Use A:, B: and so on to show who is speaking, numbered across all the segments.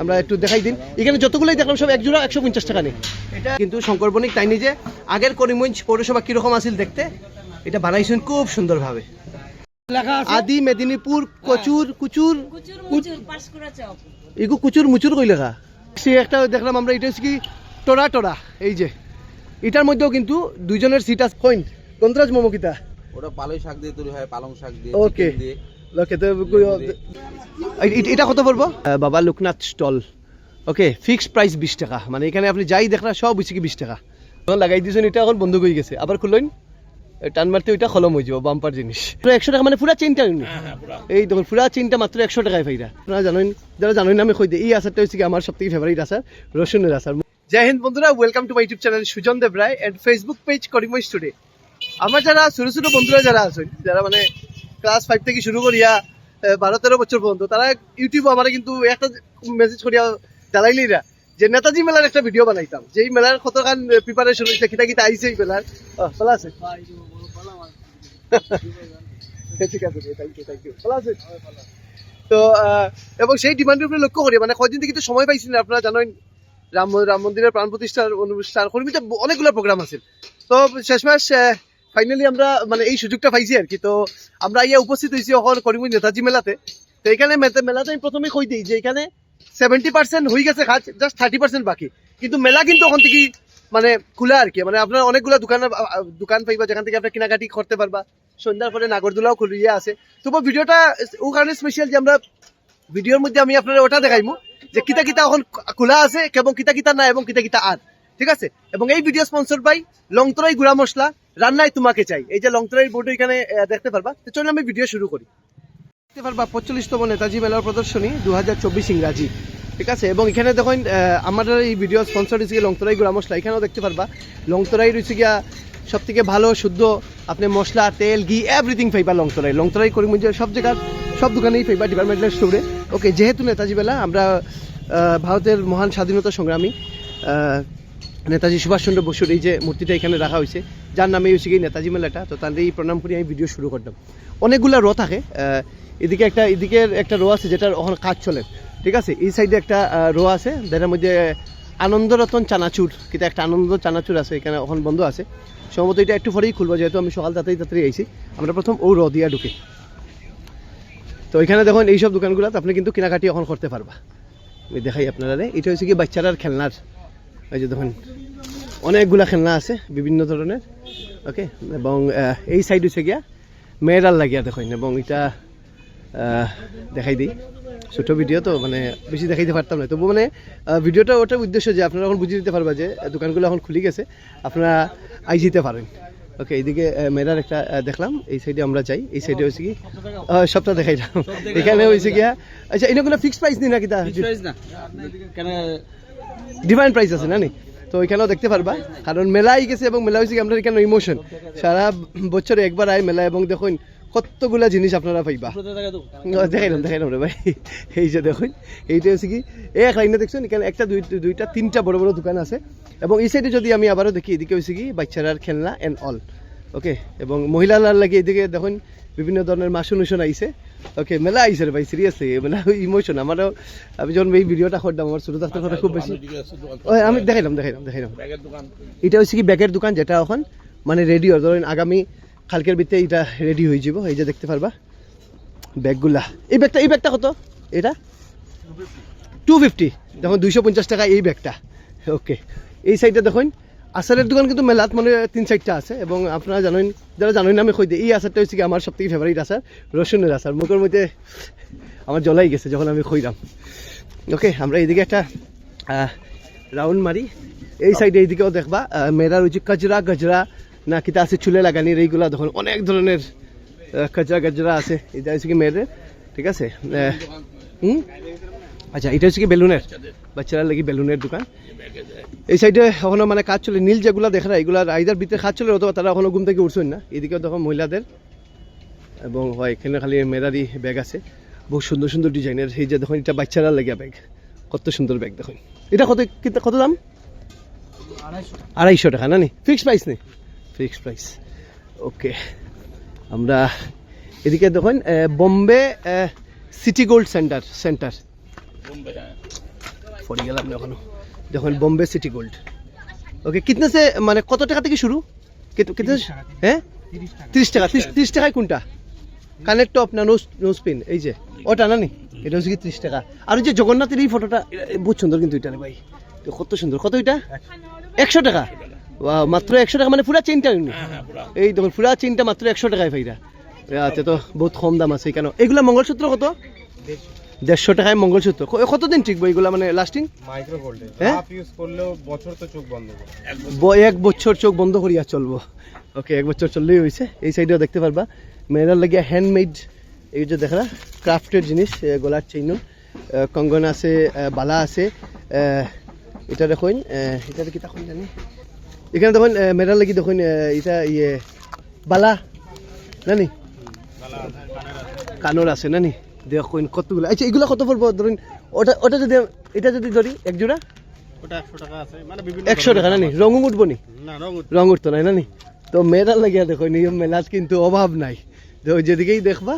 A: আমরা একটু দেখাই দিন। এখানে যতগুলোই দেখলাম সব এক জোড়া একশো পঞ্চাশ টাকা নেই। এটা কিন্তু শঙ্কর বণিক তাই নিজে আগের করিমগঞ্জ পৌরসভা কীরকম আছিল দেখতে এটা বানাইছেন খুব সুন্দরভাবে। আদি মেদিনীপুর কচুর কুচুর এগু কুচুর মুচুর কই লেখা? সে একটা দেখলাম আমরা এটা হচ্ছে কি টোরা টোরা এই যে। এটার মধ্যেও কিন্তু দুইজনের সিট আছে। পয়েন্ট গন্তরাজ মমকিতা।
B: ওটা পালং শাক দিয়ে তৈরি হয় পালং শাক দিয়ে
A: ওকে
B: দিয়ে।
A: এটা কত পড়ব Baba Loknath stall. Okay fixed price বিশ টাকা। মানে এখানে আপনি যাই দেখলা সব হচ্ছে কি বিশ টাকা। তখন লাগাই দিয়েছেন এটা এখন বন্ধ হয়ে গেছে। আবার খুললেন টান মারতে ওইটা খলম হয়ে যাব বাম্পার জিনিস। পুরো একশো টাকা মানে পুরা চেনটা এই দেখুন পুরা চেনটা মাত্র একশো টাকায় পাইরা আপনারা জানেন যারা জানেন না আমি কই দিই। এই আচারটা হচ্ছে কি আমার সব থেকে ফেভারিট আচার রসুনের আচার। জয় হিন্দ বন্ধুরা welcome to my YouTube channel Sujan Dev Roy and Facebook page করিমই স্টুডে আমার যারা ছোটো ছোটো বন্ধুরা যারা আছেন যারা মানে ক্লাস ফাইভ থেকে শুরু করিয়া বারো, তেরো বছর পর্যন্ত তারা ইউটিউব আমার কিন্তু একটা মেসেজ করিয়া জ্বালাইলিরা যে, নেতাজি মেলার একটা ভিডিও বানাইতাম। যেই মেলার কতখান প্রিপারেশন হয়েছে কিতা কিতা আইছে এই মেলার। ভালো আছে? তো এবং সেই ডিমান্ডের উপরে লক্ষ্য করি মানে কয়দিন থেকে তো সময় পাইছিলেন আপনারা জানেন, রাম রাম মন্দিরের প্রাণ প্রতিষ্ঠার অনুষ্ঠান কর্মীতে অনেকগুলো প্রোগ্রাম আছে। তো শেষমাস ফাইনালি আমরা মানে এই সুযোগটা পাইছি আর কি। তো আমরা ইয়া উপস্থিত হয়েছি এখন করিমগঞ্জ নেতাজি মেলাতে। তো এখানে মেলাতে আমি প্রথমে কই দিই যে এখানে সেভেন্টি পার্সেন্ট হয়ে গেছে কাজ জাস্ট থার্টি পার্সেন্ট বাকি। কিন্তু মেলা কিন্তু ওখান থেকে মানে খোলা আর কি। মানে আপনার অনেকগুলো দোকান দোকান পাইবা, যেখান থেকে আপনার কেনাকাটি করতে পারবা। সন্ধ্যার পরে নাগরদোলাও খুলিয়ে আছে। তবু ভিডিওটা ও কারণে স্পেশাল যে আমরা ভিডিওর মধ্যে আমি আপনারা ওটা দেখাইমু, যে কিতা কিতা এখন খোলা আছে এবং কিতা কিতা না এবং কিতা কিতা আর। ঠিক আছে? এবং এই ভিডিও স্পন্সর বাই লংতরাই গুড়া মশলা। রান্নায় তোমাকে চাই। এই যে লংতরাই বোর্ড এখানে দেখতে পারবা। তো চলুন আমি ভিডিও শুরু করি। দেখতে পারবা পঁয়তাল্লিশতম নেতাজি মেলার প্রদর্শনী দু হাজার চব্বিশ ইংরাজি। ঠিক আছে? এবং এখানে দেখুন আমাদের এই ভিডিও স্পন্সর হয়েছে গিয়ে লংতরাই গুড়া মশলা। এখানেও দেখতে পারবা লংতরাই রয়েছে গিয়া সব থেকে ভালো, শুদ্ধ, আপনি মশলা, তেল, ঘি এভরিথিং পাইবা লংতরাই লংতরাই করিমগঞ্জের সব জায়গার, সব দোকানেই পাইবা ডিপার্টমেন্টাল স্টোরে ওকে যেহেতু নেতাজি মেলা, আমরা ভারতের মহান স্বাধীনতা সংগ্রামী নেতাজি সুভাষচন্দ্র বসুর এই যে মূর্তিটা এখানে রাখা হয়েছে, যার নামে হয়েছে কি নেতাজি মেলাটা। তো তাদের এই প্রণাম করে আমি ভিডিও শুরু করতাম অনেকগুলো র থাকে এদিকে একটা, এদিকের একটা রো আছে যেটার ওখানে কাজ চলে। ঠিক আছে? এই সাইডে একটা রো আছে, যেটার মধ্যে আনন্দরতন চানাচুর, কিন্তু একটা আনন্দ চানাচুর আছে, এখানে এখন বন্ধ আছে। সম্ভবত এটা একটু পরেই খুলবো, যেহেতু আমি সকাল তাড়াতাড়ি তাড়াতাড়ি আইছি। আমরা প্রথম ও র দিয়া ঢুকে। তো এখানে দেখুন, এইসব দোকানগুলোতে আপনি কিন্তু কেনাকাটি এখন করতে পারবা। আমি দেখাই আপনারা এটা হচ্ছে কি বাচ্চারার খেলনার এই যে দেখুন অনেকগুলা খেলনা আছে বিভিন্ন ধরনের। ওকে এবং এই সাইড হচ্ছে গিয়া মেয়েরাল লাগিয়া দেখুন এবং এটা দেখাই দিই। ছোটো ভিডিও তো মানে বেশি দেখাইতে পারতাম না। তবু মানে ভিডিওটা ওটার উদ্দেশ্য যে আপনারা এখন বুঝিয়ে দিতে পারবা যে দোকানগুলো এখন খুলে গেছে আপনারা আই যেতে পারেন। ওকে এইদিকে মেয়েরার একটা দেখলাম এই সাইডে আমরা যাই এই সাইডে হচ্ছে কি সবটা দেখাইলাম। এখানে হয়েছে গিয়া আচ্ছা কোনো ফিক্সড প্রাইস তা?
B: না। কেন
A: ডিভাইন প্রাইস আছে না তো ওইখানেও দেখতে পারবা। কারণ মেলাই গেছে এবং মেলা হয়েছে আপনার এখানে ইমোশন সারা বছরে একবার আয় মেলা এবং দেখুন কতগুলা জিনিস আপনারা পাইবা। দেখাইলাম দেখাইলাম রে ভাই। এই যে দেখুন এইটা হচ্ছে কি এই এক লাইনে দেখছেন এখানে একটা দুই দুইটা তিনটা বড় বড় দোকান আছে। এবং এই সাইডে যদি আমি আবারও দেখি এদিকে হচ্ছে কি বাচ্চারার খেলনা অ্যান্ড অল ওকে এবং মহিলার লাগে এদিকে দেখুন বিভিন্ন ধরনের মাসুন উসুন আইছে। ওকে মেলা আইছে রে ভাই সিরিয়াসলি মেলা ইমোশন আমারও আমি যখন এই ভিডিওটা করতাম আমার ছোটো থাকতে কথা খুব বেশি ওই আমি দেখাইলাম দেখাইলাম দেখাইলাম
B: ব্যাগের দোকান।
A: এটা হচ্ছে কি ব্যাগের দোকান যেটা এখন মানে রেডি হয়। ধরেন আগামী কালকের ভিতরে এটা রেডি হয়ে যাব এই যে দেখতে পারবা। ব্যাগগুলা এই ব্যাগটা এই ব্যাগটা কত? এটা? টু ফিফটি দেখুন দুইশো পঞ্চাশ টাকা এই ব্যাগটা ওকে এই সাইডটা দেখুন। আচারের দোকান কিন্তু মেলাত মানে তিন চারটা আছে এবং আপনারা জানেন যারা জানেন আমি কই দিই এই আচারটা হচ্ছে কি আমার সব থেকে ফেভারিট আচার রসুনের আচার মুখের মধ্যে আমার জলাই গেছে যখন আমি খইলাম ওকে আমরা এইদিকে একটা রাউন্ড মারি এই সাইডে এইদিকেও দেখবা মেয়েরার ওই যে কাজরা গজরা না কিতা আছে চুলে লাগানির এইগুলা দেখুন অনেক ধরনের কাজরা গজরা আছে। এটা হচ্ছে কি মেয়েদের ঠিক আছে? হুম? আচ্ছা এটা হচ্ছে কি বেলুনের? বাচ্চারা লাগি বেলুনের দোকান। এই সাইডে এখনও মানে কাজ চলে নীল যেগুলো দেখা যায় এগুলার আইদার ভিতরে কাজ চলে অথবা তারা এখনও ঘুম থেকে উঠছেন না। এদিকে দেখো মহিলাদের এবং হয় এখানে খালি মেয়েরারই ব্যাগ আছে। বহু সুন্দর সুন্দর ডিজাইনের এই যে দেখুন এটা বাচ্চারা লেগে ব্যাগ। কত সুন্দর ব্যাগ দেখুন। এটা কত কিতা- কত দাম? আড়াইশো টাকা না নি? ফিক্সড প্রাইস নেই ফিক্সড প্রাইস। ওকে আমরা এদিকে দেখুন Bombay city gold centre centre. পড়ে গেলাম না এখনও। দেখুন বোম্বে সিটি গোল্ড ওকে কিতনে সে মানে কত টাকা থেকে শুরু? কিত- কিতনে হ্যাঁ? তিরিশ টাকা। তিরিশ তিরিশ টাকায় কোনটা? কানের টপ না নোজ নোজ পিন এই যে ওটা না নি? এটা হচ্ছে কি ত্রিশ টাকা। আর ওই যে জগন্নাথের এই ফটোটা বহুত সুন্দর কিন্তু এটা রে ভাই। তো কত সুন্দর। কত এটা? একশো টাকা। মাত্র একশো টাকা মানে পুরা চেনটা এই দেখুন পুরা চেনটা মাত্র একশো টাকায় ভাইরা। আচ্ছা তো বহুত কম দাম আছে কেন এগুলা মঙ্গলসূত্র কত? দেড়শো টাকায় মঙ্গলসূত্র। কতদিন টিকবো এগুলা মানে লাস্টিং
C: মাইক্রো গোল্ডে
A: হ্যাঁ?
C: ইউজ করলেও বছর তো চোখ বন্ধ
A: এক বছর চোখ বন্ধ করিয়া চলবো। ওকে এক বছর চললেই হয়েছে এই সাইডেও দেখতে পারবা। মেয়েরার লাগিয়া হ্যান্ডমেড এই যে দেখা ক্রাফটেড জিনিস গলার চেইন কঙ্গন আছে বালা আছে এটা দেখুন এটা কি তখন জানি? এখানে দেখুন মেয়েরার লাগি দেখুন এটা ইয়ে বালা। নানি? কানোর আছে নানি? দেখুন কতগুলো? আচ্ছা এগুলো কত পড়ব? ধরুন ওটা ওটা যদি এটা যদি ধরি এক জোড়া?
C: ওটা একশো টাকা আছে মানে বিভিন্ন
A: একশো টাকা নানি উঠবো নি?
C: রঙ
A: উঠতো নাই না নি? তো মেয়েরা লাগিয়া দেখো নিয়ম কিন্তু অভাব নাই। তো যেদিকেই দেখবা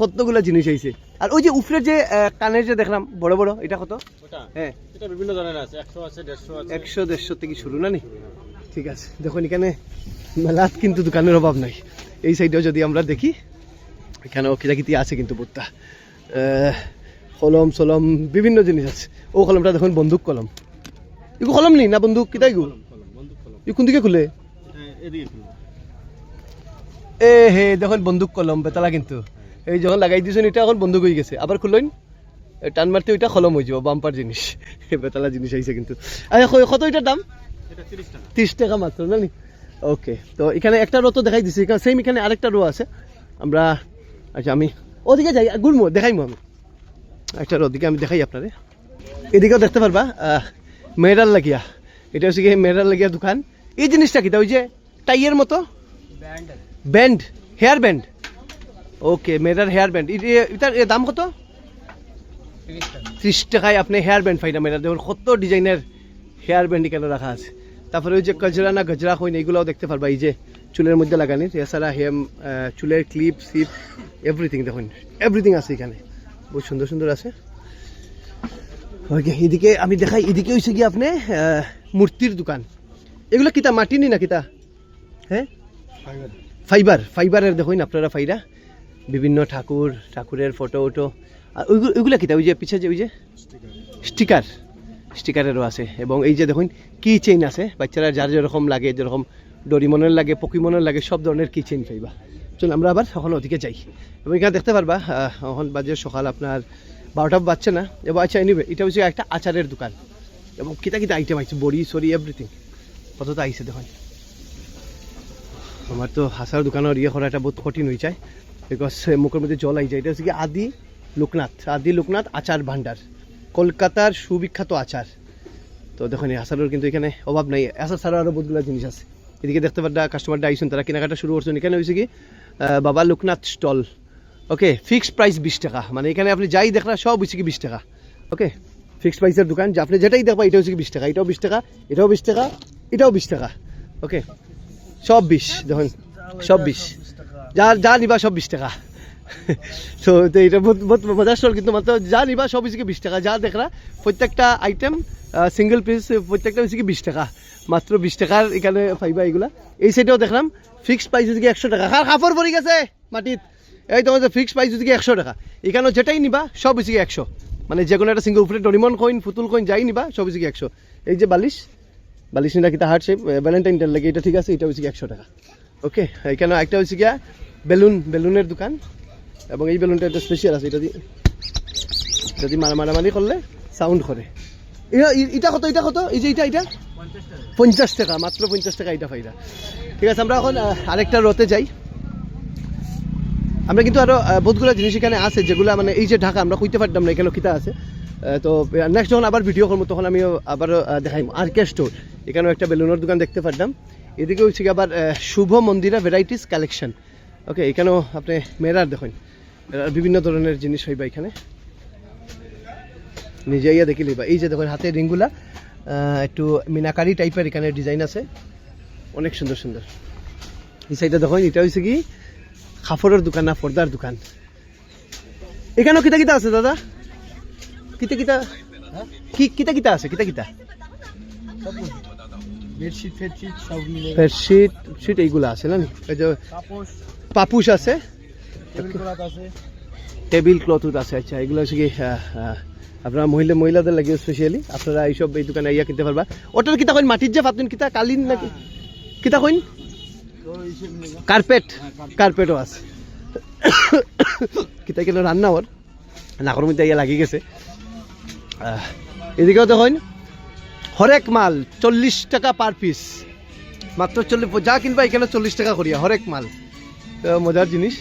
A: কতগুলা জিনিস আইছে আর ওই যে উপরে যে কানের যে দেখলাম বড় বড় এটা কত? হ্যাঁ।
C: এটা বিভিন্ন ধরনের আছে একশো আছে দেড়শো আছে।
A: একশো দেড়শো থেকে শুরু নানি ঠিক আছে। দেখুন এখানে মেলাত কিন্তু দোকানের অভাব নাই। এই সাইডেও যদি আমরা দেখি এখানেও কিরাকিতি আছে কিন্তু বুটটা কলম সলম বিভিন্ন জিনিস আছে। ও কলমটা দেখুন, বন্দুক কলম। এগু কলম নি না বন্দুক? কিতাই গু? ই কোন দিকে খুলে?
C: এটা।
A: এ হে, দেখুন, বন্দুক কলম, বেতালা কিন্তু। এই যখন লাগাই দিয়েছেন, এটা এখন বন্দুক হয়ে গেছে। আবার খুললেন? টান মারতে ওইটা কলম হয়ে যাব, বাম্পার জিনিস। বেতালা জিনিস আইছে কিন্তু। আচ্ছা কত এটার দাম?
C: এটা তিরিশ টাকা
A: মাত্র, না নি? ওকে, তো এখানে একটা রো তো দেখাই দিছি। সেম এখানে আরেকটা রো আছে। আমরা আচ্ছা আমি ওদিকে যাই গুলমো দেখাইমো আমি। একটা রো দিকে আমি দেখাই আপনারে। এদিকেও দেখতে পারবা মেয়েরার লাগিয়া। এটা হচ্ছে কি মেয়েরার লাগিয়া দোকান। এই জিনিসটা কি? ওই যে টাইয়ের মতো? ব্যান্ড হেয়ার ব্যান্ড ওকে মেয়েরার হেয়ার ব্যান্ড এটার দাম কত? ত্রিশ টাকায় আপনি হেয়ার ব্যান্ড পাইনা মেয়েরা দেখুন কত ডিজাইনের হেয়ার ব্যান্ড এখানে রাখা আছে। তারপরে ওই যে গজরা না গজরা কইন এইগুলোও দেখতে পারবা। এই যে চুলের মধ্যে লাগানির এছাড়া হেম চুলের ক্লিপ সিপ এভরিথিং দেখুন এভরিথিং আছে এখানে। বহুত সুন্দর সুন্দর আছে। ওকে এদিকে আমি দেখাই এদিকে হয়েছে কি আপনি মূর্তির দোকান। এগুলো কিতা মাটি নি না কিতা? হ্যাঁ? ফাইবার ফাইবারের দেখুন আপনারা ফাইরা। বিভিন্ন ঠাকুর ঠাকুরের ফটো ওটো আর ওইগুলো ওইগুলো কিতা? ওই যে পিছে যে ওই যে? স্টিকার স্টিকারেরও আছে। এবং এই যে দেখুন কি চেইন আছে। বাচ্চারা যার যেরকম লাগে যেরকম ডরিমনের লাগে, পকিমনের লাগে, সব ধরনের কিচেন পাইবা চলুন আমরা আবার এখন ওদিকে যাই। এবং এখানে দেখতে পারবা এখন বাজে সকাল, আপনার বারোটা বাজছে না। এবং আচ্ছা এনিবে এটা হচ্ছে একটা আচারের দোকান। এবং কিতা কিতা আইটেম আছে, বড়ি, সরি এভরিথিং কতটা আইছে দেখুন। আমার তো হাসার দোকানের ইয়ে করা এটা বহুত কঠিন হয়ে যায়। বিকজ মুখের মধ্যে জল আই যায়। এটা হচ্ছে কি আদি লোকনাথ আদি লোকনাথ আচার ভান্ডার কলকাতার সুবিখ্যাত আচার তো দেখুন, এই আচারের কিন্তু এখানে অভাব নাই। আচার ছাড়াও আরও বহুতগুলো জিনিস আছে। এদিকে দেখতে পারটা কাস্টমারটা আইসুন, তারা কেনাকাটা শুরু করছেন। এখানে হয়েছে কি Baba Loknath stall. Okay fixed price বিশ টাকা। মানে এখানে আপনি যাই দেখরা সব হচ্ছে কি বিশ টাকা। ওকে ফিক্সড প্রাইসের দোকান, যে আপনি যেটাই দেখবা এটা হচ্ছে কি বিশ টাকা, এটাও বিশ টাকা, এটাও বিশ টাকা, এটাও বিশ টাকা। ওকে সব বিশ, দেখুন, সব বিশ। যা যা নিবা সব বিশ টাকা। তো এটা বহুত বহুত মজার স্টল, কিন্তু মাত্র যা নিবা, সব হচ্ছে কি বিশ টাকা। যা দেখরা প্রত্যেকটা আইটেম সিঙ্গেল পিস প্রত্যেকটা হচ্ছে কি বিশ টাকা। মাত্র বিশ টাকার এখানে পাইবা এগুলা এই সাইডেও দেখলাম ফিক্সড প্রাইস কি একশো টাকা। আর কাপড় পরে গেছে মাটিত। এই তোমার যে ফিক্সড প্রাইস কি একশো টাকা। এখানেও যেটাই নিবা, সব হচ্ছে একশো। মানে যে কোনো একটা সিঙ্গেল উপরে ডরিমন কইন পুতুল কইন যাই নিবা, সব হচ্ছে একশো। এই যে বালিশ বালিশ নিটা কিতা হার্ট শেপ ভ্যালেন্টাইনটার লাগে এটা ঠিক আছে এটা হচ্ছে একশো টাকা। ওকে এখানে একটা হচ্ছে গিয়া বেলুন, বেলুনের দোকান। এবং এই বেলুনটা একটা স্পেশাল আছে, এটা দিয়ে যদি মারা মারামারি করলে সাউন্ড করে। এটা কত এটা কত? এই যে এটা এটা? পঞ্চাশ টাকা মাত্র পঞ্চাশ টাকা এটা ফাইদা। ঠিক আছে আমরা এখন আরেকটা রতে যাই। আমরা কিন্তু আরও আহ, বহুতগুলো জিনিস এখানে আছে যেগুলো মানে এই যে ঢাকা আমরা কইতে পারতাম না এখানে কিতা আছে। তো নেক্সট যখন আবার ভিডিও করব তখন আমি আবার দেখাইম। আর কে স্টোর? এখানেও একটা বেলুনের দোকান দেখতে পারতাম। এদিকে হচ্ছে কি আবার Shubha Mandira varieties collection okay এখানেও আপনি মেরার দেখুন। বিভিন্ন ধরনের জিনিস হইবা এখানে। নিজে ইয়া দেখি লইবা এই যে দেখুন হাতে রিংগুলা একটু মিনাকারি টাইপের এখানে ডিজাইন আছে। অনেক সুন্দর সুন্দর। এই সাইডে দেখুন এটা হচ্ছে কি? কাপড়ের দোকান না পর্দার দোকান? এখানেও কিতা কিতা আছে দাদা? কিতা কিতা কি কিতা কিতা আছে কিতা কিতা
B: বেডশিট
A: শিট এইগুলা আছে না নি? এই যে পাপুস আছে।
B: টেবিল ক্লথ আছে।
A: আচ্ছা এগুলো হচ্ছে কি আপনারা মহিলা মহিলাদের লাগে স্পেশালি আপনারা এইসব এই দোকানে ইয়া কিনতে পারবা। ওটার কিতা কইন? মাটির যে পাতুন কিতা? কালিন নাকি? কিতা কইন? কার্পেট। কার্পেটও আছে। কিতা কেন রান্না ওর। নাকর মধ্যে ইয়া লাগি গেছে। এদিকেও দেখুন হরেক মাল চল্লিশ টাকা পার পিস। মাত্র চল্লিশ যা কিনবা এখানে চল্লিশ টাকা করিয়া, হরেক মাল। মজার জিনিস।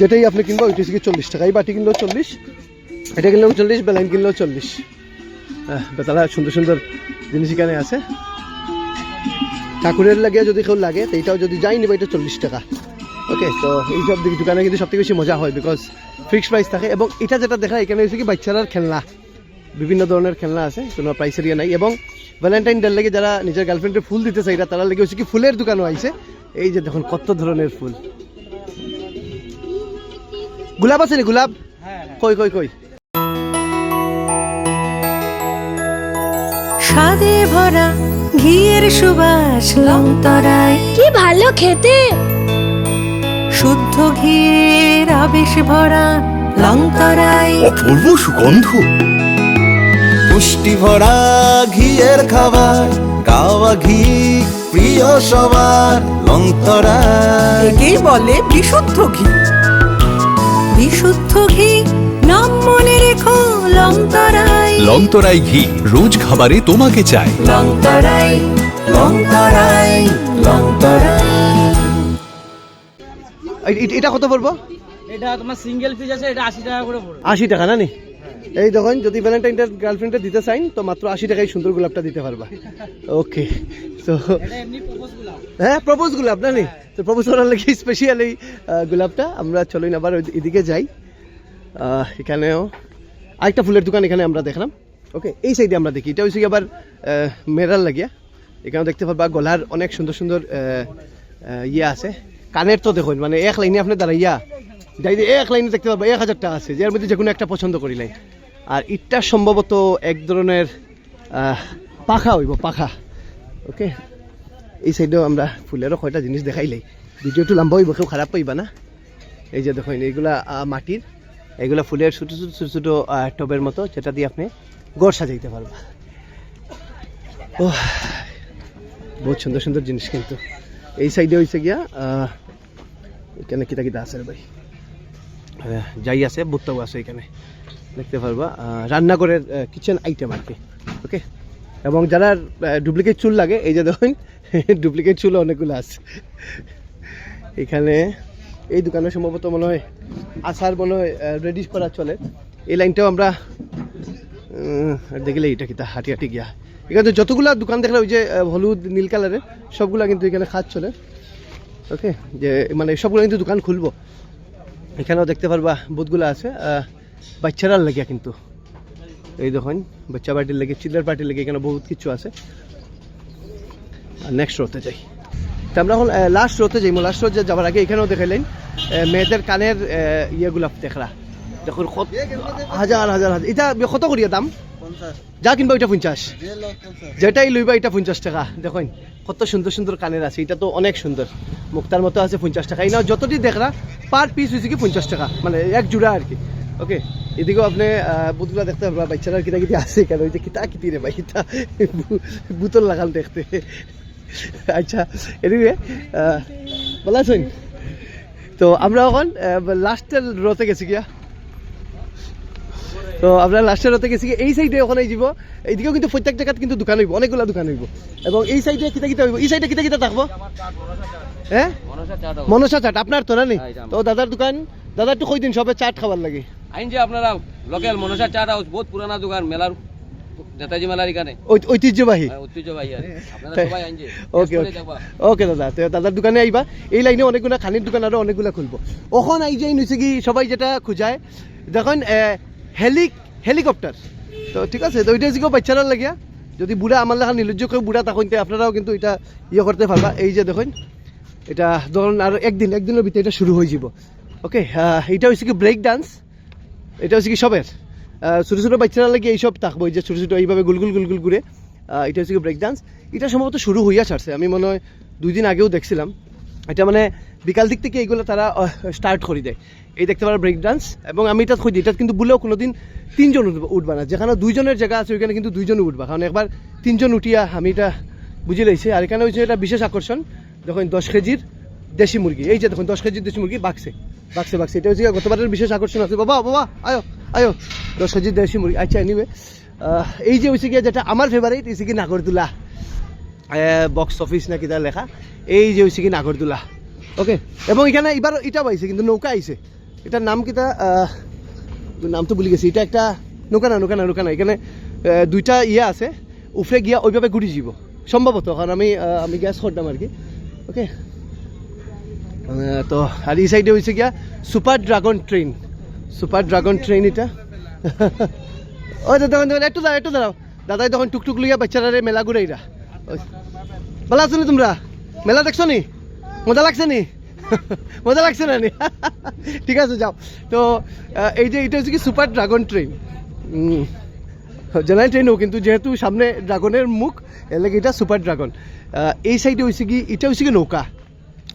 A: যেটাই আপনি কিনবা, ওইটা চল্লিশ টাকা। এই বাটি কিনলেও চল্লিশ। এটা কিনলেও চল্লিশ বেলাইন কিনলেও চল্লিশ। বেতালা সুন্দর সুন্দর জিনিস এখানে আছে। ঠাকুরের লাগে যদি কেউ লাগে তো এটাও যদি যাই নিবা এটা চল্লিশ টাকা। ওকে তো এইসব দিক দোকানে কিন্তু সবথেকে বেশি মজা হয় বিকজ ফিক্সড প্রাইস থাকে। এবং এটা যেটা দেখা এখানে হচ্ছে কি বাচ্চারার খেলনা। বিভিন্ন ধরনের খেলনা আছে কোনো প্রাইস এরিয়া নাই। এবং ভ্যালেন্টাইন ডের লাগে যারা নিজের গার্লফ্রেন্ডের ফুল দিতে চাই তারা লাগে হচ্ছে কি ফুলের দোকানও আইছে। এই যে দেখুন কত ধরনের ফুল। গোলাপ আছে নি গোলাপ
B: হ্যাঁ।
A: কই কই কই?
D: স্বাদে ভরা ঘিয়ের সুবাস লংতরায়।
E: কি ভালো খেতে।
D: শুদ্ধ ঘিয়ের আবেশ ভরা লংতরায়।
F: অপূর্ব সুগন্ধ। পুষ্টি ভরা ঘিয়ের খাবার গাওয়া ঘি প্রিয় সবার লংতরা
D: একেই বলে বিশুদ্ধ ঘি। বিশুদ্ধ ঘি নাম মনে রেখো লংতরায়।
F: লংতরাই ঘি রোজ খাবারে তোমাকে চাই।
A: এটা কত পড়ব?
B: এটা তোমার সিঙ্গেল পিস আছে এটা আশি টাকা করে পড়বে।
A: আশি টাকা না নি এই দেখুন যদি ভ্যালেন্টাইনটার গার্লফ্রেন্ডটা দিতে চাইন তো মাত্র আশি টাকায় সুন্দর গোলাপটা দিতে পারবা। ওকে তো
B: এটা এমনি প্রপোজগুলা
A: হ্যাঁ প্রপোজ গোলাপ না নি তো প্রপোজ করার লাগে স্পেশাল এই গোলাপটা। আমরা চলুন আবার এদিকে যাই। এখানেও আরেকটা ফুলের দোকান এখানে আমরা দেখলাম। ওকে, এই সাইডে আমরা দেখি। এটা হচ্ছে আবার মেরার লাগিয়া। এখানে দেখতে পারবা গলার অনেক সুন্দর সুন্দর ইয়ে আছে। কানের তো দেখুন মানে এক লাইনে আপনি দাঁড়াইয়া যাইতে এক লাইনে দেখতে পারবা, এক হাজারটা আছে। যার মধ্যে যে কোনো একটা পছন্দ করি করিলাই আর ইটটা সম্ভবত এক ধরনের পাখা হইব, পাখা। ওকে, এই সাইডেও আমরা ফুলেরও কয়টা জিনিস দেখাইলাই ভিডিওটো লম্বা হইব, কেউ খারাপ পাইবা না। এই যে দেখুন, এইগুলা মাটির। এগুলা ফুলের ছোটো ছোটো ছোটো ছোটো টবের মতো, যেটা দিয়ে আপনি গড় সাজাইতে পারবা ও বহুত সুন্দর সুন্দর জিনিস কিন্তু। এই সাইডে হয়েছে গিয়া এখানে কিতা কিতা আছে ভাই। যাই আছে, বুত্তাও আছে এখানে। দেখতে পারবা রান্নাঘরের কিচেন আইটেম আর কি, ওকে? এবং যারা ডুপ্লিকেট চুল লাগে, এই যে দেখুন ডুপ্লিকেট চুল অনেকগুলো আছে। এখানে এই দোকানে সম্ভবত মনে হয় আচার মনে হয় রেডি করা চলে। এই লাইনটাও আমরা দেখলে এটা কিতা হাঁটি হাঁটি গিয়া। এখানে যতগুলা দোকান দেখলে ওই যে হলুদ, নীল কালারের সবগুলা কিন্তু এখানে খাত চলে। ওকে, যে মানে সবগুলো কিন্তু দোকান খুলবো। এখানেও দেখতে পারবা বুথগুলো আছে বাচ্চারা লাগিয়া কিন্তু। এই দেখুন, বাচ্চা পার্টির লেগে চিল্ডার পার্টির লেগে এখানে বহুত কিছু আছে। আর নেক্সট রোতে যাই। তো আমরা এখন লাস্ট রোতে যাই লাস্ট রোতে যাওয়ার আগে এখানেও দেখাইলেন মেয়েদের কানের ইয়েগুলা দেখরা দেখুন কত হাজার হাজার হাজার। এটা কত করিয়া দাম? যা কিনবা ওইটা পঞ্চাশ। যেটাই লইবা এটা পঞ্চাশ টাকা। দেখুন কত সুন্দর সুন্দর কানের আছে। এটা তো অনেক সুন্দর। মুক্তার মতো আছে পঞ্চাশ টাকা। এই না যতটি দেখরা পার পিস হয়েছে কি পঞ্চাশ টাকা। মানে এক জোড়া আর কি। ওকে এদিকেও আপনি আহ, বুথগুলা দেখতে পারবা। বাচ্চারা কিতা কিতা আছে কেন? ওই যে কিতা কিতি রে ভাই কিতা বুতল লাগাল দেখতে। আচ্ছা এদিকে ভালো আছেন? তো আমরা এখন লাস্টের রতে গেছি গিয়া। তো আমরা লাস্টের রতে গেছি এই সাইডে ওখানে যাব। এইদিকেও কিন্তু প্রত্যেক জায়গাত কিন্তু দোকান হইব অনেকগুলা দোকান হইব। এবং এই সাইডে কিতা কিতা হইব এই সাইডে কিতা কিতা থাকব? হ্যাঁ? মনসা চাট আপনার তো না নি? তো দাদার দোকান দাদা একটু কই দিন সবে চাট খাবার লাগে।
G: আইন যে আপনারা লোকাল মনসা চাট হাউস বহুত পুরানা দোকান মেলার নেতাজি মেলার এখানে।
A: ঐতিহ্যবাহী।
G: হ্যাঁ, ঐতিহ্যবাহী আপনারা সবাই আইন
A: ওকে ওকে ওকে দাদা তো দাদার দোকানে আইবা। এই লাইনে অনেকগুলা খানির দোকান আরও অনেকগুলা খুলবো। ওখন আই যাই নিছে কি সবাই যেটা খুঁজায় দেখুন হেলিক হেলিকপ্টার। তো ঠিক আছে তো ওইটা বাচ্চারা লাগিয়া। যদি বুড়া আমার লেখা নির্লজ্জ কেউ বুড়া তখন আপনারাও কিন্তু এটা ইয়ে করতে পারবা। এই যে দেখুন এটা ধরুন আর একদিন একদিনের ভিতরে এটা শুরু হয়ে যাব ওকে এটা হচ্ছে কি ব্রেক ডান্স এটা হচ্ছে কি সবের? ছোটো ছোটো বাচ্চারা লাগে এইসব থাকব যে ছোটো ছোটো এইভাবে গুলগুল গুলগুল আহ, এটা হচ্ছে ব্রেক ডান্স এটা সম্ভবত শুরু হইয়া ছাড়ছে। আমি মনে হয় দুই দিন আগেও দেখছিলাম। এটা মানে বিকাল দিক থেকে এইগুলো তারা স্টার্ট করে দেয়। এই দেখতে পারো ব্রেক ডান্স এবং আমি এটা খুঁজি এটা কিন্তু বলেও কোনোদিন তিনজন উঠবা- উঠবা না। যেখানে দুইজনের জায়গা আছে ওইখানে কিন্তু দুইজন উঠবা। কারণ একবার তিনজন উঠিয়া আমি এটা বুঝে লইছি। আর এখানে হচ্ছে এটা বিশেষ আকর্ষণ। দেখুন দশ কেজির দেশি মুরগি। এই যে দেখুন দশ কেজির দেশি মুরগি বাক্সে বাক্সে বাক্সে এটা হচ্ছে গতবারের বিশেষ আকর্ষণ আছে। বাবা বাবা আয়ো। আয়ো দশ কেজির দেশি মুরগি আচ্ছা এনিওয়ে এই যে হচ্ছে গিয়ে যেটা আমার ফেভারিট হচ্ছে কি নাগরদোলা বক্স অফিস না কিতা লেখা, এই যে হচ্ছে কি নাগরদোলা ওকে এবং এখানে এবার এটা পাইছে কিন্তু নৌকা আইছে এটার নাম কিতা নাম তো ভুলে গেছি, এটা একটা, নৌকা না নৌকা না নৌকা না এখানে দুইটা ইয়ে আছে উফরে গিয়া ওইভাবে ঘুরে যাব সম্ভবত কারণ আমি আমি গ্যাস করতাম আর কি ওকে তো আর এই সাইডে হয়েছে গিয়া super dragon train super dragon train এটা ও দাদা দাদা, একটু দাঁড়াও একটু দাঁড়াও। দাদাই তখন টুকটুক লইয়া বাচ্চারা মেলা ঘুরে এরা ভালো আছো নি তোমরা? মেলা দেখছ নি? মজা লাগছে নি? মজা লাগছে না নি? ঠিক আছে যাও। তো এই যে এটা হচ্ছে কি সুপার ড্রাগন ট্রেন। জেনারেল ট্রেনও কিন্তু যেহেতু সামনে ড্রাগনের মুখ এর এটা সুপার ড্রাগন। এই সাইডে হয়েছে কি এটা হচ্ছে কি নৌকা।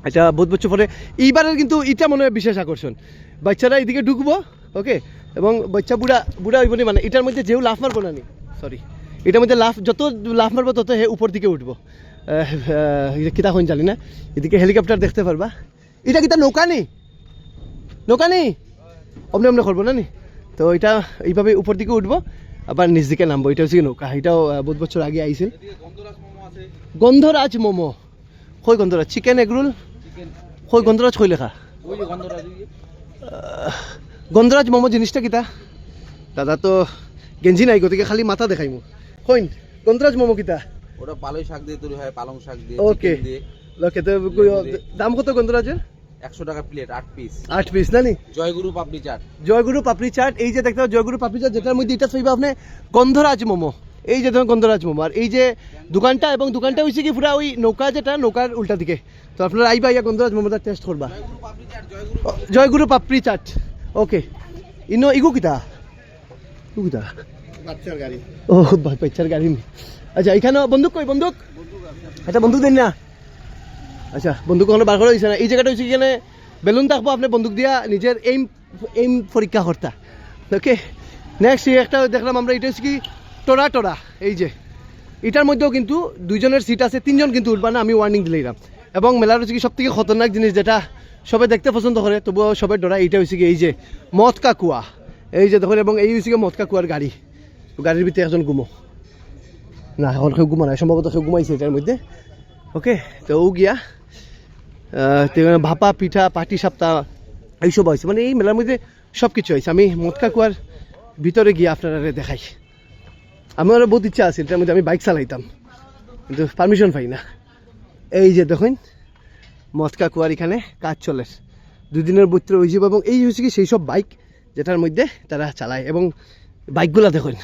A: এটা বহুত বছর পরে এইবারের কিন্তু এটা মনে হয় বিশেষ আকর্ষণ। বাচ্চারা এইদিকে ঢুকবো, ওকে? এবং বাচ্চা বুড়া বুড়া হইব মানে এটার মধ্যে যেও লাফ মারবো না নি? সরি এটার মধ্যে লাফ, যত লাফ মারবো তত হে উপর দিকে উঠবো। কিতা হইন জানি না। এদিকে হেলিকপ্টার দেখতে পারবা। এটা কিতা নৌকা নি? নৌকা নি? অমনে অমনে করব না নি? তো এটা এইভাবে উপর দিকে উঠবো, আবার নিচ দিকে নামবো। এটা হচ্ছে নৌকা। এটাও বহুত বছর আগে আইছিল। গন্ধরাজ মোমো। কই গন্ধরাজ? চিকেন এগরোল কই গন্ধরাজ কই লেখা? গন্ধরাজ মোমো জিনিসটা কিতা? দাদা তো গেঞ্জি নাই গতিকে খালি মাথা দেখাইমু কইন গন্ধরাজ মোমো কিতা?
H: ওটা পালং শাক দিয়ে তৈরি হয় পালং শাক দিয়ে
A: ওকে
H: দিয়ে।
A: তো দাম কত গন্ধরাজের?
H: একশো টাকা প্লেট আট পিস
A: আট পিস না নি
H: জয়গুরু পাপড়ি চাট।
A: জয়গুরু পাপড়ি চাট এই যে দেখতে জয়গুরু পাপড়ি চাট যেটার মধ্যে এটা পাইবা আপনি গন্ধরাজ মোমো। এই যে ধরুন গন্ধরাজ মোমো আর এই যে দোকানটা এবং দোকানটা হয়েছে কি পুরা ওই নৌকা যেটা নৌকার উল্টা দিকে। তো আপনারা আইবা ইয়া গন্ধরাজ মোমোটা টেস্ট করবা। জয়গুরু পাপড়ি চাট ওকে ইনো ইগু কিতা? ইগু কিতা? ও বা- বাচ্চার গাড়ি নি। আচ্ছা এখানে বন্দুক কই বন্দুক? আচ্ছা বন্দুক দেন না। আচ্ছা বন্দুক ওখানে বার করা হয়েছে না। এই জায়গাটা হচ্ছে এখানে বেলুন থাকব আপনি বন্দুক দিয়া নিজের এইম এইম পরীক্ষা করতা। ওকে নেক্সট একটা দেখলাম আমরা এটা হচ্ছে কি টোরা টোরা এই যে। এটার মধ্যেও কিন্তু দুইজনের সিট আছে, তিনজন কিন্তু উঠবা না, আমি ওয়ার্নিং দিলাম এবং মেলার হচ্ছে কি সব থেকে খতরনাক জিনিস যেটা সবাই দেখতে পছন্দ করে, তবুও সবাই ডরা এইটা হচ্ছে কি এই যে মদ কা কুয়া এই যে দেখুন, এবং এই হচ্ছে কি মদ কা কুয়ার গাড়ি। গাড়ির ভিতরে একজন ঘুমো না, এখন কেউ ঘুমা নাই, সম্ভবত কেউ ঘুমাইছে এটার মধ্যে। ওকে, তো ও গিয়া তো ভাপা, পিঠা, পাটি সাপ্তাহ এইসব হয়েছে মানে এই মেলার মধ্যে সব কিছু হয়েছে আমি মটকা কুয়ার ভিতরে গিয়ে আপনারা দেখাই। আমারও বহুত ইচ্ছা আছে, এটার মধ্যে আমি বাইক চালাইতাম। কিন্তু পারমিশন পাই না। এই যে দেখুন মটকা কুয়ার এখানে কাজ চলে। দুদিনের ভিতরে হয়ে যাবে এবং এই হয়েছে কি সেই সব বাইক যেটার মধ্যে তারা চালায় এবং বাইকগুলা দেখুন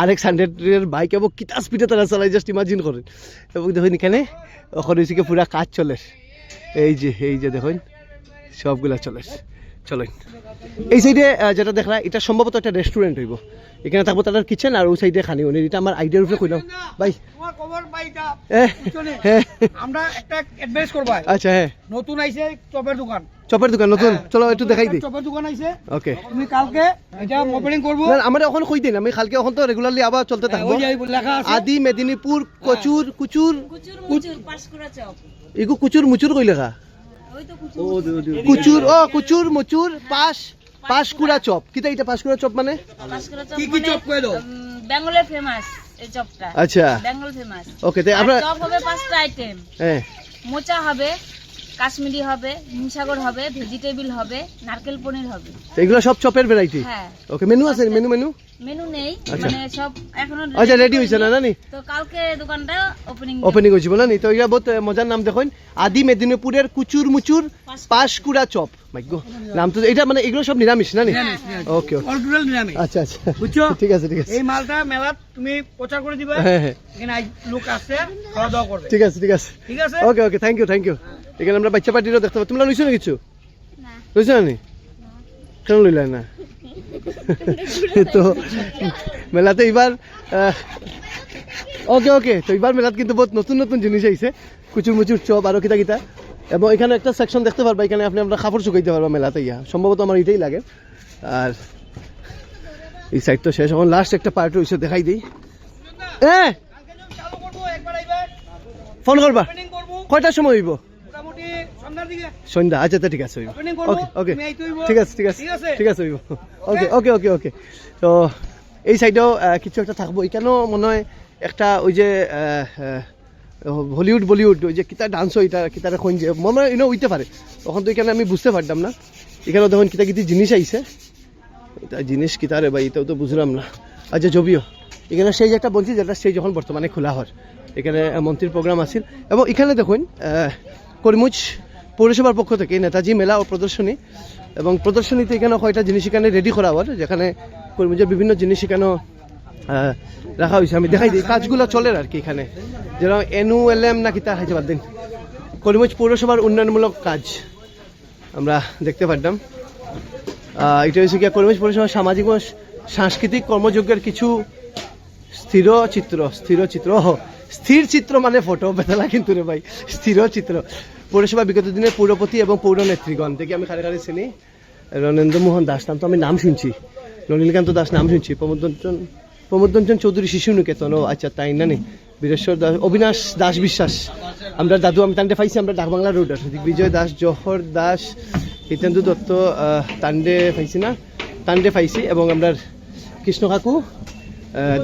A: আর এক্স হান্ড্রেডের বাইক এবং কিতা স্পিডে তারা চালায় জাস্ট ইমাজিন করেন। এবং দেখুন এখানে ওখানে হচ্ছে কি পুরা কাজ চলে। এই যে এই যে দেখুন, সবগুলা চলে। চলেন। এই সাইডে যেটা দেখলা এটা সম্ভবত একটা রেস্টুরেন্ট হইব। এখানে থাকব তাদের কিচেন আর ওই সাইডে খানি উনি এটা আমার আইডিয়ার উপরে কইলাম। ভাই? হ্যাঁ
B: আমরা একটা অ্যাডভাইস করবা।
A: আচ্ছা হ্যাঁ।
B: নতুন আইছে চপের দোকান।
A: চপের দোকান নতুন? চলো একটু দেখাই দিই।
B: চপের দোকান আইছে।
A: ওকে
B: তুমি কালকে এটা ওপেনিং করব।
A: না আমার এখন কই দিন? আমি কালকে এখন তো রেগুলারলি আবার চলতে থাকব।
B: ওই যে লেখা আছে।
A: আদি মেদিনীপুর কচুর কুচুর
E: কুচুর মুচুর পাঁশকুড়া চপ।
A: এগু কুচুর মুচুর কই লেখা?
E: কুচুর।
A: কুচুর ও কুচুর মুচুর পাশ পাশকুড়া চপ। কিতা এটা পাশকুড়া চপ মানে?
E: চপ
B: কি কি
E: মানে,
B: চপ কই দাও?
E: বেঙ্গলের ফেমাস এই চপটা।
A: আচ্ছা।
E: বেঙ্গল ফেমাস
A: ওকে তাই আমরা
E: চপ হবে পাঁচটা আইটেম
A: হ্যাঁ।
E: মোচা হবে কাশ্মীরি হবে হিমসাগর হবে ভেজিটেবল হবে নারকেল পনির হবে।
A: তো এগুলো সব চপের ভ্যারাইটি
E: হ্যাঁ।
A: ওকে মেনু আছে মেনু মেনু
E: মেনু নেই
A: আচ্ছা।
E: মানে সব এখনও
A: আচ্ছা রেডি হয়েছে না নানি?
E: তো কালকে দোকানটা ওপেনিং
A: ওপেনিং হয়েছিল না নি তো এটা বহুত মজার নাম দেখুন। আদি মেদিনীপুরের কুচুর মুচুর পাশকুড়া চপ। ভাগ্য নাম তো এটা মানে এগুলো সব নিরামিষ না নি ওকে ওকে
B: টোটাল নিরামিষ।
A: আচ্ছা আচ্ছা।
B: বুঝছ?
A: ঠিক আছে ঠিক আছে।
B: এই মালটা মেলাত তুমি প্রচার করে দিবা।
A: হ্যাঁ হ্যাঁ।
B: এখানে আজ লোক আসছে খাওয়া দাওয়া করবে।
A: ঠিক আছে ঠিক আছে।
B: ঠিক আছে?
A: Okay okay thank you thank you এখানে আমরা বাচ্চা পার্টিরও দেখতে পাবো তোমরা লইছো না কিছু? লইছো না কেন লইলেন না? তো মেলাতে এবার ওকে ওকে। তো এবার মেলাত কিন্তু বহুত নতুন নতুন জিনিস আইছে। কুচুর মুচুর চপ আরও কিতা কিতা এবং এখানে একটা সেকশন দেখতে পারবা এখানে আপনি আমরা কাপড় শুকাইতে পারবা মেলাতে ইয়া সম্ভবত আমার এটাই লাগে। আর এই সাইড তো শেষ। এখন লাস্ট একটা পার্ট রয়েছে দেখাই দিই। হ্যাঁ ফোন করবা। কয়টার সময় হইব? সন্ধ্যা আচ্ছা তো ঠিক আছে ওকে ওকে। ঠিক আছে ঠিক আছে
B: ঠিক আছে?
A: ওকে ওকে ওকে ওকে। তো এই সাইডেও কিছু একটা থাকব। এখানেও মনে হয় একটা ওই যে হলিউড বলিউড ওই যে কিতা ডান্স ওইটা কিতার এখন যে মনে হয় ইনো উইতে পারে। তখন তো এখানে আমি বুঝতে পারতাম না। এখানেও দেখুন কিতা কিতি জিনিস আইছে। এটা জিনিস কিতারে বা এটাও তো বুঝলাম না। আচ্ছা জবিও এখানে সেই যে একটা বলছি যেটা সেই যখন বর্তমানে খোলা হয়। এখানে মন্ত্রীর প্রোগ্রাম আছিল। এবং এখানে দেখুন করিমুজ পৌরসভার পক্ষ থেকে নেতাজি মেলা ও প্রদর্শনী এবং প্রদর্শনীতে এখানে কয়টা জিনিস এখানে রেডি করা হওয়ার যেখানে করিমুজের বিভিন্ন জিনিস এখানে রাখা হয়েছে। আমি দেখাই দিই, কাজগুলো চলে আর কি এখানে। যেরকম এনু এল এম না কিতা হাইতে বাদ দিন করিমুজ পৌরসভার উন্নয়নমূলক কাজ আমরা দেখতে পারতাম। এটা হয়েছে গিয়া করিমগঞ্জ পৌরসভার সামাজিক ও সাংস্কৃতিক কর্মযজ্ঞের কিছু স্থির চিত্র স্থির চিত্র স্থির চিত্র মানে ফটো বেতলা কিন্তু রে ভাই। স্থির চিত্র। পৌরসভা বিগত দিনের পৌরপতি এবং পৌর নেত্রীগণ থেকে আমি খারে খারে চিনি। রণেন্দ্র মোহন দাস নাম তো আমি নাম শুনছি। রনীলকান্ত দাস নাম শুনছি। প্রমোদঞ্চন প্রমোদঞ্চন চৌধুরী শিশু নিকেতন ও আচ্ছা তাই না বীরেশ্বর দাস, অবিনাশ দাস বিশ্বাস। আমরা দাদু, আমি তান্ডে পাইছি, আমরা ডাক বাংলা রোড আছে বিজয় দাস, জহর দাস, হিতেন্দু দত্ত তান্ডে পাইছি না? তান্ডে পাইছি এবং আমরা কৃষ্ণ কাকু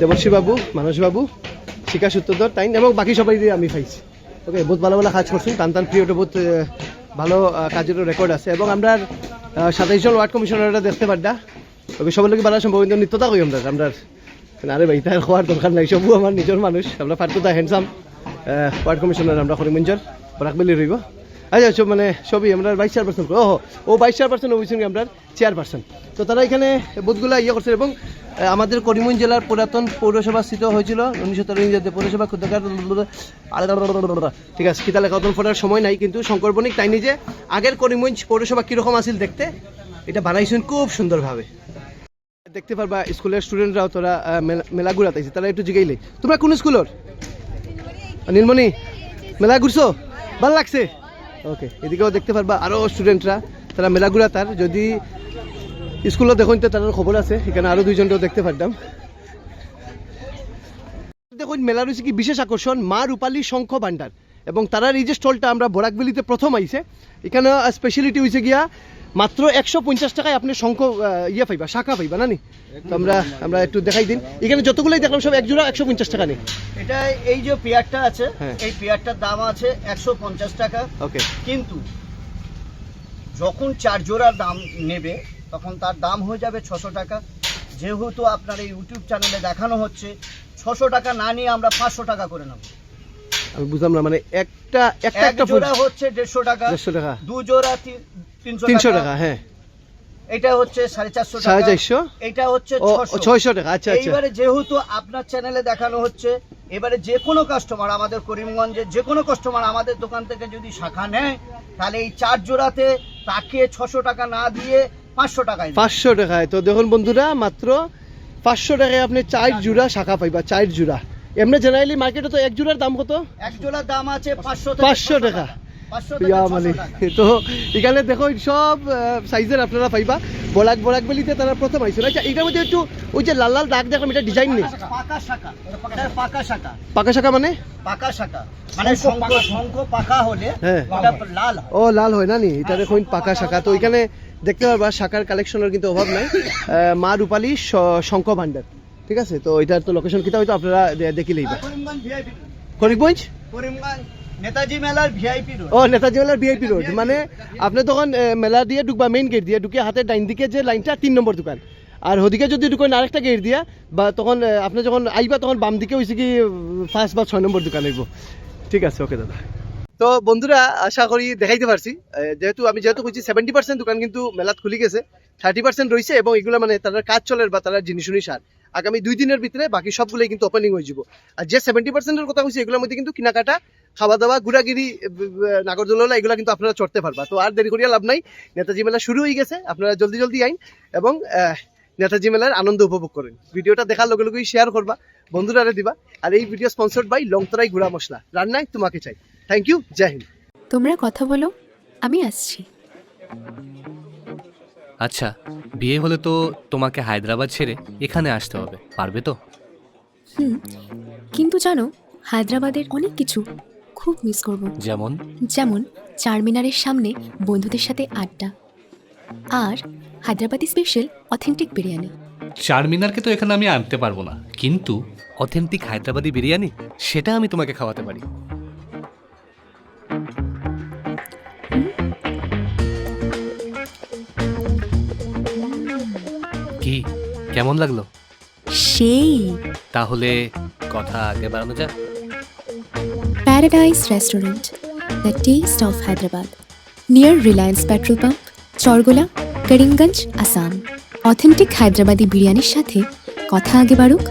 A: দেবশ্রী বাবু মানস বাবু শিকা সূত্রধর তাইন এবং বাকি সবাই দিয়ে আমি পাইছি ওকে বহুত ভালো ভালো কাজ করছেন টান টান পিরিয়ডে বহুত ভালো আহ, কাজেরও রেকর্ড আছে। এবং আমরা সাতাইশ জন ওয়ার্ড কমিশনাররা দেখতে পারডা ওকে সবার লোক ভালো সম্ভব নিত্যতা কই আমরা। আমরা আরে ভাই তার হওয়ার দরকার নাই। সবু আমার নিজের মানুষ। আমরা ফাটুদা হ্যান্ডসাম ওয়ার্ড কমিশনার আমরা করিমঞ্জর বরাকবেলি রইব। আচ্ছা মানে সবই আমরা বাইশ চার পার্সেন্ট ও ও বাইশ চার পার্সেন্ট অভিযোগ আমরা চেয়ার পার্সেন্ট তো তারা এখানে বুথগুলো ইয়ে করছে এবং আমাদের করিমগঞ্জ জেলার পুরাতন পৌরসভা স্থিত হয়েছিল, উনিশশো তেরো ইংরেজিতে পৌরসভা ঠিক আছে কিতা লেখাতন ফোটার সময় নাই, কিন্তু শঙ্কর বণিক তাই নিজে আগের করিমগঞ্জ পৌরসভা কীরকম আছিল দেখতে, এটা বানাইছেন খুব সুন্দরভাবে। দেখতে পারবা, স্কুলের স্টুডেন্টরাও তোরা মেলা- ঘুরাতে তারা একটু জিগাইলে। তোমরা কোন স্কুলের? নীলমণি, মেলা ঘুরছো? ভালো লাগছে? ওকে এদিকেও দেখতে পারবা আরও স্টুডেন্টরা তারা মেলাগুলা তার। যদি স্কুলে দেখুন তো তার খবর আছে, এখানে আরও দুইজনটাও দেখতে পারতাম। দেখুন, মেলা রয়েছে কি বিশেষ আকর্ষণ, মা রূপালী শঙ্খ ভাণ্ডার। এবং তারার এই যে স্টলটা আমরা বরাকবেলিতে প্রথম আইছে, এখানে স্পেশালিটি হয়েছে গিয়া মাত্র একশো পঞ্চাশ টাকায় আপনি শঙ্খ ইয়ে পাইবা শাখা পাইবা না নি তো আমরা আমরা একটু দেখাই দিন। এখানে যতগুলোই দেখলাম সব এক জোড়া একশো পঞ্চাশ টাকা নেই।
I: এটা এই যে পেয়ারটা আছে
A: হ্যাঁ।
I: এই পেয়ারটার দাম আছে একশো পঞ্চাশ টাকা।
A: ওকে।
I: কিন্তু যখন চার জোড়ার দাম নেবে তখন তার দাম হয়ে যাবে ছশো টাকা। যেহেতু আপনার এই ইউটিউব চ্যানেলে দেখানো হচ্ছে ছশো টাকা না নিয়ে আমরা পাঁচশো টাকা করে নেব।
A: আমি বুঝলাম না মানে একটা একটা একটা
I: জোড়া হচ্ছে দেড়শো টাকা
A: দেড়শো টাকা।
I: দু জোড়া তিনশো
A: তিনশো টাকা। হ্যাঁ।
I: এটা হচ্ছে সাড়ে চারশো
A: সাড়ে
I: টাকা
A: চারশো?
I: এটা হচ্ছে
A: ছয়শো টাকা আচ্ছা আচ্ছা।
I: এইবারে যেহেতু আপনার চ্যানেলে দেখানো হচ্ছে এবারে যে কোনো কাস্টমার আমাদের করিমগঞ্জে যে কোনো কাস্টমার আমাদের দোকান থেকে যদি শাখা নেয় তাহলে এই চার জোড়াতে তাকে ছশো টাকা না দিয়ে পাঁচশো টাকায়।
A: পাঁচশো টাকায়। তো দেখুন বন্ধুরা মাত্র পাঁচশো টাকায় আপনি চার জোড়া শাখা পাইবা চার জোড়া। এমনি জেনারেলি মার্কেটে তো এক জোড়ার দাম কত?
I: এক জোড়ার দাম আছে পাঁচশো
A: পাঁচশো টাকা। ইয়া মানে তো এখানে দেখো সব সাইজের আপনারা পাইবা। বলাক বলাক বেলিতে তারা প্রথম আইছিল আচ্ছা এটার মধ্যে একটু ওই যে লাল লাল দাগ দেখলাম এটা ডিজাইন নেই।
I: পাকা শাখা এটা পাকা শাখা।
A: পাকা শাখা মানে?
I: পাকা শাখা। মানে শঙ্খ শঙ্খ পাকা হলে
A: হ্যাঁ।
I: লাল
A: ও লাল হয় না নি? এটা দেখুন পাকা শাখা। তো এখানে দেখতে পারবা শাখার কালেকশনের কিন্তু অভাব নাই। আহ, মা রূপালী শ- শঙ্খ ভান্ডার ঠিক আছে? তো এটার তো লোকেশন কিতা হয়তো আপনারা দে- দেখিলেই বা
I: করিমগঞ্জ নেতাজি মেলার ভিআইপি রোড
A: ও নেতাজি মেলার বিআইপি রোড মানে আপনি তখন মেলা দিয়ে ঢুকবা মেইন গেট দিয়ে ঢুকে হাতের ডাইন দিকে যে লাইনটা তিন নম্বর দোকান। আর ওদিকে যদি ঢুকেন আরেকটা গেট দিয়া বা তখন আপনি যখন আইবা তখন বাম দিকে হয়েছে কি ফার্স্ট বা ছয় নম্বর দোকান আইব ঠিক আছে ওকে দাদা। তো বন্ধুরা আশা করি দেখাইতে পারছি। যেহেতু আমি যেহেতু কইছি সেভেন্টি পার্সেন্ট দোকান কিন্তু মেলাত খুলি গেছে থার্টি পার্সেন্ট রয়েছে এবং এগুলো মানে তারা কাজ চলে বা তারা জিনিস উনি সার আগামী দুই দিনের ভিতরে বাকি সবগুলোই কিন্তু ওপেনিং হয়ে যাব। আর যে সেভেন্টি পার্সেন্টের কথা কইছি, এগুলোর মধ্যে কিন্তু কেনাকাটা খাওয়া দাওয়া ঘুরাগিরি নাগরদোলা এগুলো কিন্তু আপনারা চড়তে পারবা। তো আর দেরি করিয়া লাভ নাই। নেতাজি মেলা শুরু হয়ে গেছে, আপনারা জলদি জলদি আইন এবং নেতাজি মেলার আনন্দ উপভোগ করেন। ভিডিওটা দেখার লগে লগেই শেয়ার করবা বন্ধুরা দিবা। আর এই ভিডিও স্পন্সর্ড বাই লংতরাই গুড়া মশলা। রান্নায় তোমাকে চাই। Thank you Jai Hind.
D: তোমরা কথা বলো, আমি আসছি।
J: আচ্ছা বিয়ে হলে তো তোমাকে হায়দ্রাবাদ ছেড়ে এখানে আসতে হবে পারবে তো?
D: হুম কিন্তু জানো হায়দ্রাবাদের অনেক কিছু খুব মিস করব।
J: যেমন?
D: যেমন চারমিনারের সামনে বন্ধুদের সাথে আড্ডা আর হায়দ্রাবাদি স্পেশাল অথেন্টিক বিরিয়ানি।
J: চারমিনারকে তো এখানে আমি আনতে পারব না কিন্তু অথেন্টিক হায়দ্রাবাদি বিরিয়ানি সেটা আমি তোমাকে খাওয়াতে পারি। কেমন লাগল?
D: সেই।
J: তাহলে কথা আগে বাড়ানো যাক।
D: Paradise restaurant the taste of Hyderabad near Reliance petrol pump Chargola Karimganj Assam authentic Hyderabadi বিরিয়ানির সাথে কথা আগে বাড়ুক।